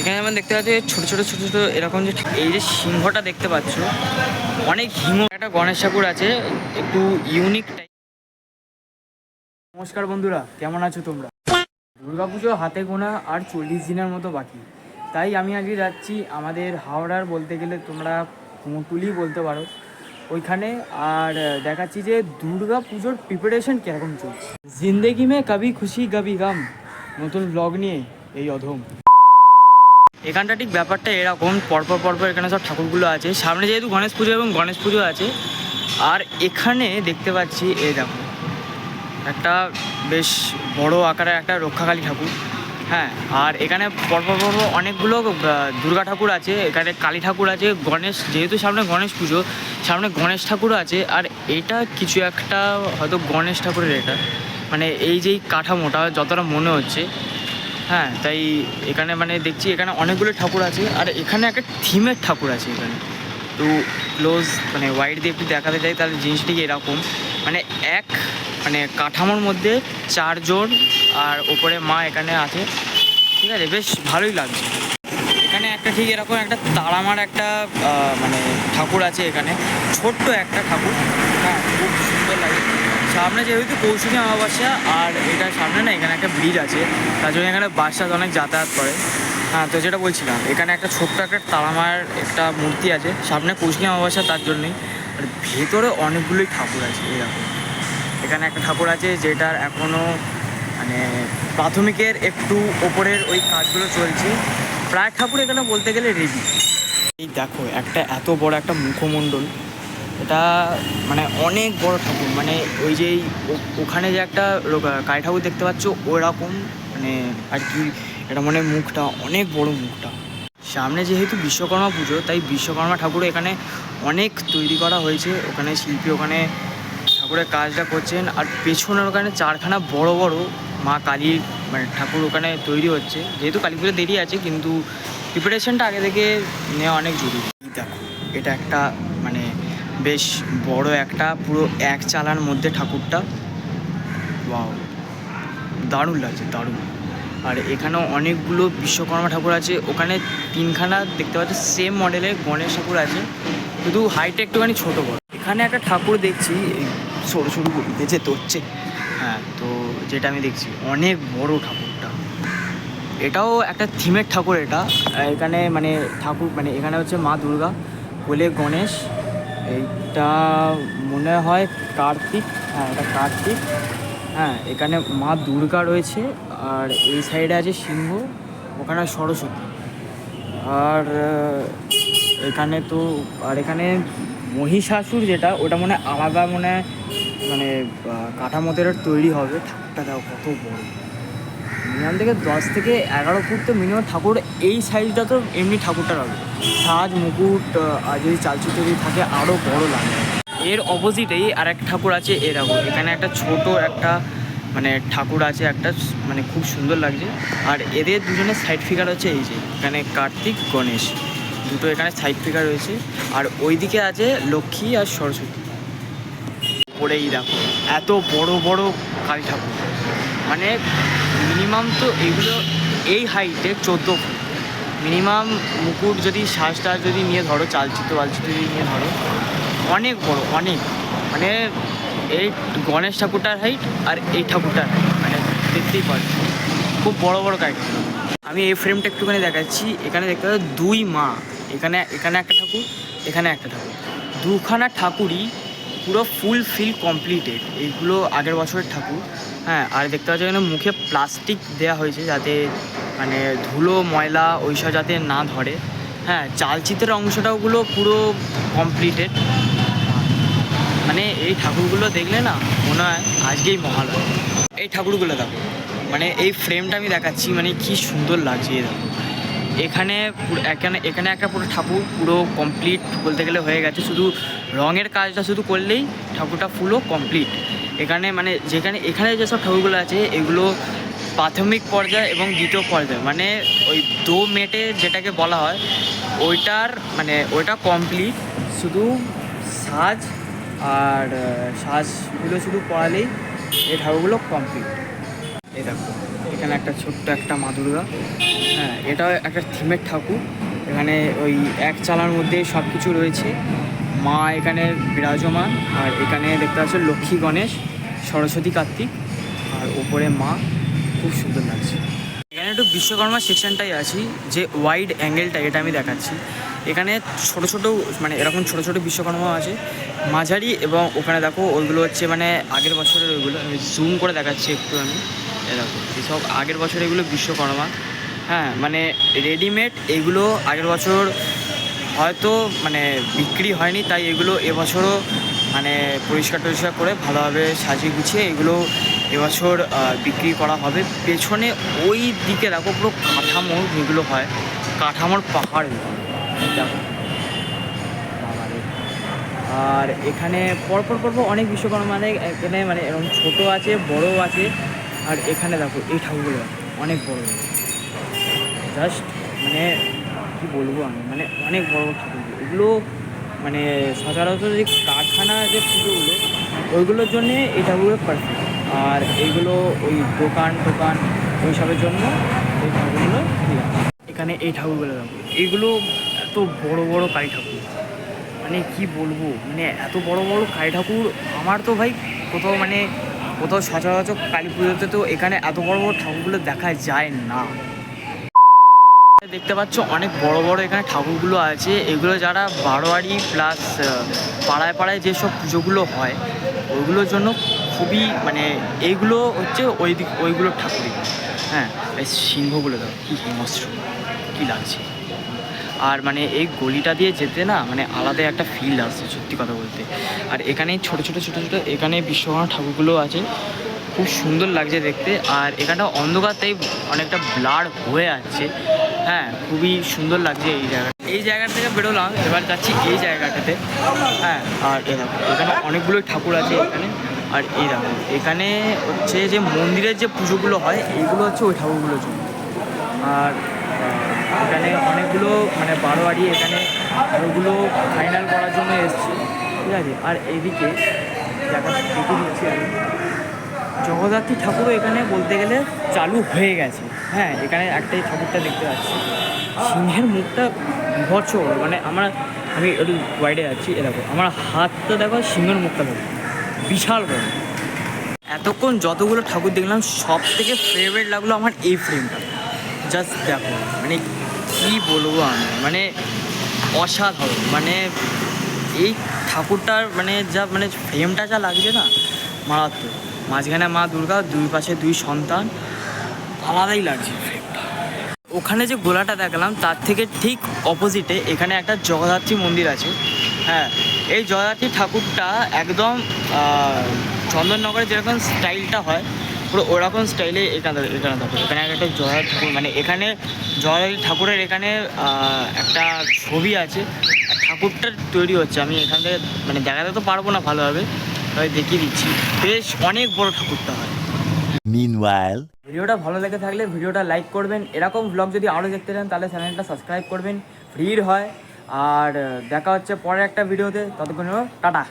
এখানে যেমন দেখতে পাচ্ছি ছোট ছোট ছোট ছোট এরকম যে এই যে সিংহটা দেখতে পাচ্ছ, অনেক হিম একটা গণেশ ঠাকুর আছে, একটু ইউনিক টাইপ নমস্কার বন্ধুরা, কেমন আছো তোমরা? দুর্গাপুজো হাতে গোনা আর চল্লিশ দিনের মতো বাকি। তাই আমি আজকে যাচ্ছি আমাদের হাওড়ার বলতে গেলে তোমরা কুমোটুলি বলতে পারো। ওইখানে আর দেখাচ্ছি যে দুর্গা পুজোর প্রিপারেশন কীরকম চলছে। জিন্দেগি মে কবি খুশি কবি গাম, নতুন ব্লগ নিয়ে এই অধম। এখানটা ঠিক ব্যাপারটা এরকম, পরপর পরপর এখানে সব ঠাকুরগুলো আছে। সামনে যেহেতু গণেশ পুজো এবং গণেশ পুজো আছে, আর এখানে দেখতে পাচ্ছি, এই দেখো, একটা বেশ বড় আকারের একটা রক্ষাকালী ঠাকুর হ্যাঁ আর এখানে পরপর পরপর অনেকগুলো দুর্গা ঠাকুর আছে, এখানে কালী ঠাকুর আছে, গণেশ, যেহেতু সামনে গণেশ পুজো, সামনে গণেশ ঠাকুর আছে, আর এটা কিছু একটা হয়তো গণেশ ঠাকুরের এটা মানে এই যেই কাঠামোটা যতটা মনে হচ্ছে হ্যাঁ তাই এখানে মানে দেখছি এখানে অনেকগুলো ঠাকুর আছে আর এখানে একটা থিমের ঠাকুর আছে এখানে। তো ক্লোজ মানে ওয়াইড দিয়ে একটু দেখাতে চাই, তাহলে জিনিসটি এরকম। মানে এক মানে কাঠামোর মধ্যে চারজন আর ওপরে মা এখানে আছে। ঠিক আছে, বেশ ভালোই লাগছে। এখানে একটা ঠিক এরকম একটা তারামার একটা মানে ঠাকুর আছে এখানে। ছোট্ট একটা ঠাকুর। হ্যাঁ খুব সুন্দর লাগে। সামনে যেহেতু কৌশিকী অমাবস্যা, আর এটা সামনে না এখানে একটা ব্রিজ আছে। তার জন্য এখানে বাস অনেক যাতায়াত করে। হ্যাঁ তো যেটা বলছিলাম, এখানে একটা ছোট্ট একটা তারামার একটা মূর্তি আছে। সামনে কৌশিকী অমাবস্যা তার জন্যই। আর ভেতরে অনেকগুলোই ঠাকুর আছে এরকম এখানে একটা ঠাকুর আছে যেটার এখনও মানে প্রাথমিকের একটু ওপরের ওই কাজগুলো চলছে। প্রায় ঠাকুর এখানে বলতে গেলে রেডি এই দেখো, একটা এত বড় একটা মুখমণ্ডল। এটা মানে অনেক বড় ঠাকুর মানে ওই যে ওখানে যে একটা কালী ঠাকুর দেখতে পাচ্ছ, ওরকম মানে আর কি, এটা মানে মুখটা, অনেক বড় মুখটা। সামনে যেহেতু বিশ্বকর্মা পুজো, তাই বিশ্বকর্মা ঠাকুর এখানে অনেক তৈরি করা হয়েছে। ওখানে শিল্পী, ওখানে ঠাকুরের কাজটা করছেন, আর পেছনের ওখানে চারখানা বড় বড় মা কালীর মানে ঠাকুর ওখানে তৈরি হচ্ছে। যেহেতু কালী পুজো দেরি আছে, কিন্তু প্রিপারেশনটা আগে থেকে নেওয়া অনেক জরুরি। দেখো, এটা একটা বেশ বড় একটা, পুরো এক চালার মধ্যে ঠাকুরটা। ওয়াও, দারুণ লাগছে, দারুণ। আর এখানেও অনেকগুলো বিশ্বকর্মা ঠাকুর আছে, ওখানে তিনখানা দেখতে পাচ্ছ সেম মডেলের গণেশ ঠাকুর আছে, শুধু হাইটটা একটুখানি ছোটো বড়। এখানে একটা ঠাকুর দেখছি সরু সরু গলিতে যে হচ্ছে হ্যাঁ তো যেটা আমি দেখছি, অনেক বড় ঠাকুরটা। এটাও একটা থিমের ঠাকুর এটা। এখানে মানে ঠাকুর মানে এখানে হচ্ছে মা দুর্গা, কোলে গণেশ এইটা মনে হয় কার্তিক হ্যাঁ এটা কার্তিক। হ্যাঁ এখানে মা দুর্গা রয়েছে আর এই সাইডে আছে সিংহ, ওখানে সরস্বতী। আর এখানে তো, আর এখানে মহিষাসুর যেটা, ওটা মনে আলাদা মনে মানে কাঠামোদের তৈরি হবে। ঠাকুরটা দেখো কত বড়। মিনিমাম থেকে দশ থেকে এগারো ফুট তো মিনিমাম ঠাকুর, এই সাইজটা তো এমনি ঠাকুরটা হবে সাজ, মুকুট আর যদি চালচিত্র যদি থাকে আরও বড় লাগে। এর অপোজিটেই আর এক ঠাকুর আছে এরকম এখানে একটা ছোট একটা মানে ঠাকুর আছে, একটা মানে খুব সুন্দর লাগছে। আর এদের দুজনের সাইড ফিগার হচ্ছে এই যে, এখানে কার্তিক, গণেশ। দুটো এখানে সাইড ফিগার রয়েছে। আর ওইদিকে আছে লক্ষ্মী আর সরস্বতী। পরেই দেখো, এত বড় বড় কালী ঠাকুর। মানে মিনিমাম তো এগুলো এই হাইটে চোদ্দ ফুট। মিনিমাম মুকুট যদি শ্বাসটা যদি নিয়ে ধরো, চালচিত্র বালচিত্র যদি নিয়ে ধরো, অনেক বড়, অনেক। মানে এই গণেশ ঠাকুরটার হাইট আর এই ঠাকুরটার হাইট মানে দেখতেই পাচ্ছি। খুব বড় বড় কাইট আমি এই ফ্রেমটা একটুখানি দেখাচ্ছি। এখানে দেখতে দুই মা। এখানে এখানে একটা ঠাকুর, এখানে একটা ঠাকুর। দুখানা ঠাকুরই পুরো ফুল ফিল কমপ্লিটেড এইগুলো আগের বছরের ঠাকুর। হ্যাঁ আর দেখতে পাচ্ছি এখানে মুখে প্লাস্টিক দেওয়া হয়েছে যাতে মানে ধুলো, ময়লা ওইসব যাতে না ধরে। হ্যাঁ চালচিত্রের অংশটাগুলো পুরো কমপ্লিটেড মানে এই ঠাকুরগুলো দেখলে না মনে হয় আজকেই মহালয়। এই ঠাকুরগুলো দেখো। মানে এই ফ্রেমটা আমি দেখাচ্ছি মানে কি সুন্দর লাগছে দেখো। এখানে এখানে এখানে একটা পুরো ঠাকুর পুরো কমপ্লিট বলতে গেলে হয়ে গেছে। শুধু রঙের কাজটা শুধু করলেই ঠাকুরটা পুরো কমপ্লিট এখানে মানে যেখানে এখানে যেসব ঠাকুরগুলো আছে, এগুলো প্রাথমিক পর্যায়ে এবং দ্বিতীয় পর্যায়ে। মানে ওই দো মেটে যেটাকে বলা হয়, ওইটার মানে ওইটা কমপ্লিট শুধু সাজ আর, সাজগুলো শুধু পড়ালেই এই ঠাকুরগুলো কমপ্লিট এই দেখো, এখানে একটা ছোট্ট একটা মা দুর্গা। হ্যাঁ এটাও একটা থিমের ঠাকুর। এখানে ওই এক চালার মধ্যে সব কিছু রয়েছে। মা এখানে বিরাজমান, আর এখানে দেখতে পাচ্ছ লক্ষ্মী গণেশ, সরস্বতী কার্তিক, আর ওপরে মা। খুব সুন্দর লাগছে। এখানে একটু বিশ্বকর্মা সেকশনটাই আছি, যে ওয়াইড অ্যাঙ্গেলটা এটা আমি দেখাচ্ছি। এখানে ছোট ছোট মানে এরকম ছোট ছোট বিশ্বকর্মা আছে। মাঝারি এবং ওখানে দেখো ওইগুলো হচ্ছে মানে আগের বছরের ওইগুলো। আমি জুম করে দেখাচ্ছি একটু আমি। এ দেখো এসব আগের বছর এগুলো বিশ্বকর্মা। হ্যাঁ মানে রেডিমেড এগুলো আগের বছর হয়তো মানে বিক্রি হয়নি, তাই এগুলো এবছরও মানে পরিষ্কার টরিষ্কার করে ভালোভাবে সাজিয়ে গুছিয়ে এগুলো এবছর বিক্রি করা হবে। পেছনে ওই দিকে দেখো পুরো কাঠামো যেগুলো হয়, কাঠামোর পাহাড়। দেখো। আর এখানে পরপর পরপর অনেক বিশ্বকর্মা মানে এখানে মানে এরকম ছোটো আছে বড় আছে। আর এখানে দেখো, এই ঠাকুরগুলো অনেক বড়। জাস্ট মানে কি বলব আমি? মানে অনেক বড় বড় ঠাকুর। এগুলো মানে সচরাচর যে কারখানা যে পুজোগুলো, ওইগুলোর জন্যে এই ঠাকুরগুলো পারফেক্ট আর এইগুলো ওই দোকান টোকান ওইসবের জন্য এই ঠাকুরগুলো এখানে এই ঠাকুরগুলো দেখো, এইগুলো এত বড় বড় কালী ঠাকুর। মানে কি বলব? মানে এত বড় বড় কালী ঠাকুর আমার তো ভাই কোথাও মানে কোথাও সচরাচর কালী পুজোতে তো এখানে এত বড় বড় ঠাকুরগুলো দেখা যায় না। দেখতে পাচ্ছ অনেক বড় বড় এখানে ঠাকুরগুলো আছে। এগুলো যারা বারোয়ারি প্লাস পাড়ায় পাড়ায় যেসব পুজোগুলো হয় ওইগুলোর জন্য খুবই মানে এইগুলো হচ্ছে ওই দিক ওইগুলোর ঠাকুরই। হ্যাঁ সিংহগুলো দাও কী হিংস্র, কী লাগছে। আর মানে এই গলিটা দিয়ে যেতে না মানে আলাদা একটা ফিল আসছে সত্যি কথা বলতে। আর এখানে ছোট ছোট ছোট ছোট এখানে বিশ্বকর্মা ঠাকুরগুলো আছে। খুব সুন্দর লাগছে দেখতে। আর এখানটা অন্ধকার তাই অনেকটা ব্লার হয়ে আছে। হ্যাঁ খুবই সুন্দর লাগছে এই জায়গাটা এই জায়গা থেকে বেরোলাম, এবার যাচ্ছি এই জায়গাটাতে। হ্যাঁ আর এখানে অনেকগুলো ঠাকুর আছে এখানে। আর এই দেখো, এখানে হচ্ছে যে মন্দিরের যে পুজোগুলো হয় এইগুলো হচ্ছে ওই ঠাকুরগুলোর জন্য। আর এখানে অনেকগুলো মানে বারোয়ারি এখানে ওগুলো ফাইনাল করার জন্য এসছে। ঠিক আছে? আর এইদিকে দেখা আমি, জগদ্ধাত্রী ঠাকুরও এখানে বলতে গেলে চালু হয়ে গেছে। হ্যাঁ এখানে একটাই ঠাকুরটা দেখতে পাচ্ছি। সিংহের মুখটা বড় মানে আমার, আমি একটু বাইরে যাচ্ছি এ দেখো, আমার হাতটা দেখো, সিংহের মুখটা দেখো। বিশাল বড়। এতক্ষণ যতগুলো ঠাকুর দেখলাম সব থেকে ফেভারিট লাগল আমার এই ফ্রেমটা জাস্ট দেখো মানে কি বলব আমি? মানে অসাধারণ। মানে এই ঠাকুরটার মানে যা মানে ফ্রেমটা যা লাগছে না, মারাত্মক। মাঝখানে মা দুর্গা, দুই পাশে দুই সন্তান, আলাদাই লাগছে ফ্রেমটা ওখানে যে গোলাটা দেখলাম, তার থেকে ঠিক অপোজিটে এখানে একটা জগদ্ধাত্রী মন্দির আছে। হ্যাঁ এই জগদ্ধাত্রী ঠাকুরটা একদম চন্দননগরে যেরকম স্টাইলটা হয় পুরো ওরকম স্টাইলে এখানে এখানে দেখো এখানে একটা জগদ্ধাত্রী ঠাকুর মানে এখানে জগদ্ধাত্রী ঠাকুরের এখানে একটা ছবি আছে। আর ঠাকুরটা তৈরি হচ্ছে। আমি এখান থেকে মানে দেখাতে তো পারব না ভালোভাবে তবে দেখিয়ে দিচ্ছি। বেশ অনেক বড় ঠাকুরটা হয়। Meanwhile, ভিডিওটা ভালো লেগে থাকলে ভিডিওটা লাইক করবেন। এরকম ব্লগ যদি আরও দেখতে চান তাহলে চ্যানেলটা সাবস্ক্রাইব করবেন। ফ্রির হয়। আর দেখা হচ্ছে পরের একটা ভিডিওতে। ততক্ষণ টাটা।